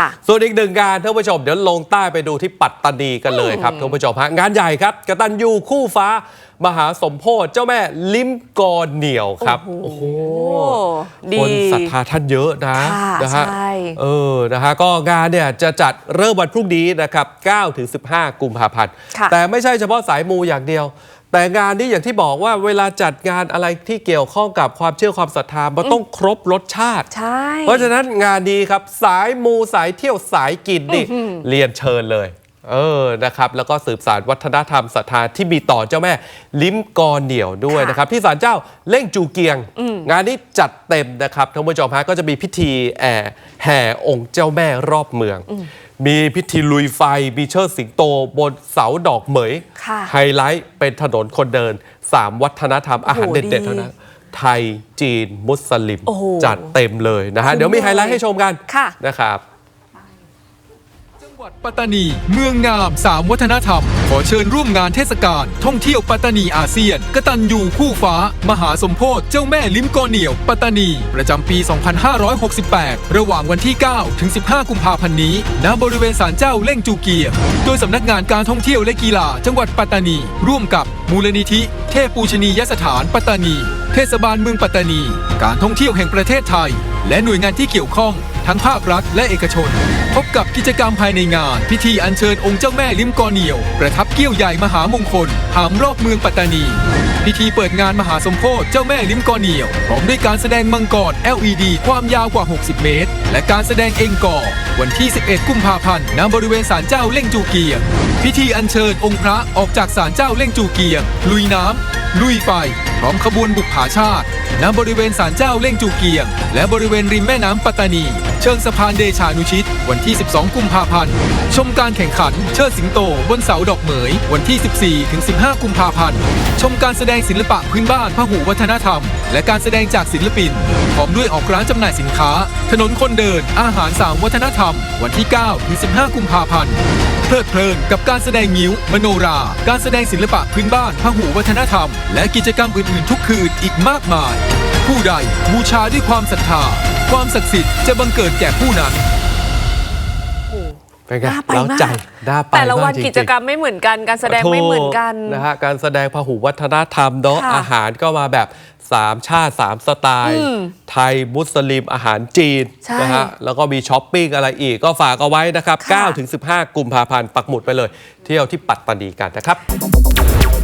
ค่ะ ส่วนอีกหนึ่งงานท่านผู้ชมเดี๋ยวลงใต้ไปดูที่ปัตตานีกันเลยครับท่านผู้ชมฮะงานใหญ่ครับกตัญญูคู่ฟ้า มหาสมโพธิเจ้าแม่ลิ้มกอเหนียวครับโอ้โหคดีนศรัทธาท่านเยอะนะค่ะนะฮะใช่เออนะฮะก็งานเนี่ยจะจัดเริ่มวันพรุ่งนี้นะครับ9ถึง15 กุมภาพันธ์ค่ะแต่ไม่ใช่เฉพาะสายมูอย่างเดียว แต่งานนี้อย่างที่บอกว่าเวลาจัดงานอะไรที่เกี่ยวข้องกับความเชื่อความศรัทธามันต้องครบรสชาติ ใช่ เพราะฉะนั้นงานนี้ครับสายมูสายเที่ยวสายกินนี่เรียนเชิญเลยเออ นะครับ แล้วก็สืบสารวัฒนธรรมศรัทธาที่มีต่อเจ้าแม่ ลิ้มกอเหนียวด้วยค่ะนะครับ ที่ศาลเจ้าเล่งจูเกียง งานนี้จัดเต็มนะครับท่านผู้ชมฮะก็จะมีพิธีแห่แห่องค์เจ้าแม่รอบเมือง มีพิธีลุยไฟมีเชิดสิงโตบนเสาดอกเหมย ค่ะไฮไลท์เป็นถนนคนเดิน 3 วัฒนธรรมอาหารโอ้โหเด็ดๆดีเท่านั้นไทยจีน มุสลิม โอ้โหจัดเต็มเลยนะฮะ คุ้มเดี๋ยวมีไฮไลท์ให้ชมกันค่ะ นะครับจังห วัดปัตตานี เมืองงามสามวัฒนธรรม ขอเชิญร่วมงานเทศกาลท่องเที่ยวปัตตานีอาเซียน กตัญญูคู่ฟ้า มหาสมโพธิเจ้าแม่ลิ้มกอเหนียว ปัตตานี ประจำปี 2568 ระหว่างวันที่ 9 ถึง 15 กุมภาพันธ์นี้ ณบริเวณศาลเจ้าเล่งจูเกียโดยสำนักงานการท่องเที่ยวและกีฬาจังหวัดปัตตานี ร่วมกับมูลนิธิ เทพปูชนียสถานปัตตานี เทศบาลเมืองปัตตานี การท่องเที่ยวแห่งประเทศไทย และหน่วยงานที่เกี่ยวข้อง ทั้งภาครัฐและเอกชน พบกับกิจกรรมภายในงาน พิธีอัญเชิญองค์เจ้าแม่ลิ้มกอเหนียว ประทับเกี้ยวใหญ่มหามงคล หามรอบเมืองปัตตานี พิธีเปิดงานมหาสมโพธิเจ้าแม่ลิ้มกอเหนียว พร้อมด้วยการแสดงมังกร LED ความยาวกว่า 60 เมตร และการแสดงเองกอวันที่ 11 กุมภาพันธ์ณบริเวณศาลเจ้าเล่งจูเกียง พิธีอัญเชิญองค์พระออกจากศาลเจ้าเล่งจูเกียงลุยน้ำลุยไฟ พร้อมขบวนบุกผาชาติ ณบริเวณศาลเจ้าเล่งจูเกียง และบริเวณริมแม่น้ำปัตตานี เชิงสะพานเดชานุชิต วันที่ 12 กุมภาพันธ์ ชมการแข่งขัน เชิดสิงโต บนเสาดอกเหมย วันที่ 14 ถึง 15 กุมภาพันธ์ ชมการแสดงศิลปะพื้นบ้านพหูวัฒนธรรม และการแสดงจากศิลปินพร้อมด้วยออกร้านจำหน่ายสินค้า ถนนคนเดิน อาหารสามวัฒนธรรม วันที่ 9 ถึง 15 กุมภาพันธ์ เพลิดเพลินกับการแสดงงิ้ว มโนรา การแสดงศิลปะพื้นบ้านพหูวัฒนธรรม และกิจกรรมอื่นๆ ทุกคืนอีกมากมาย ผู้ใดบูชาด้วยความศรัทธา ความศักดิ์สิทธิ์จะบังเกิดแก่ผู้นั้น เป็นไงน่าไปเล้ามาก ใจน่าไปแต่ละวันมากจริงๆกิจกรรมไม่เหมือนกัน การแสดงไม่เหมือนกันถูนะฮะการแสดงพหุวัฒนธรรมเนาะค่ะอาหารก็มาแบบ3ชาติ3สไตล์ อืมไทยมุสลิมอาหารจีนใช่นะฮะแล้วก็มีช้อปปิ้งอะไรอีกก็ฝากเอาไว้นะครับค่ะ9ถึง15 กุมภาพันธ์ปักหมุดไปเลย เที่ยวที่ปัตตานีกันนะครับ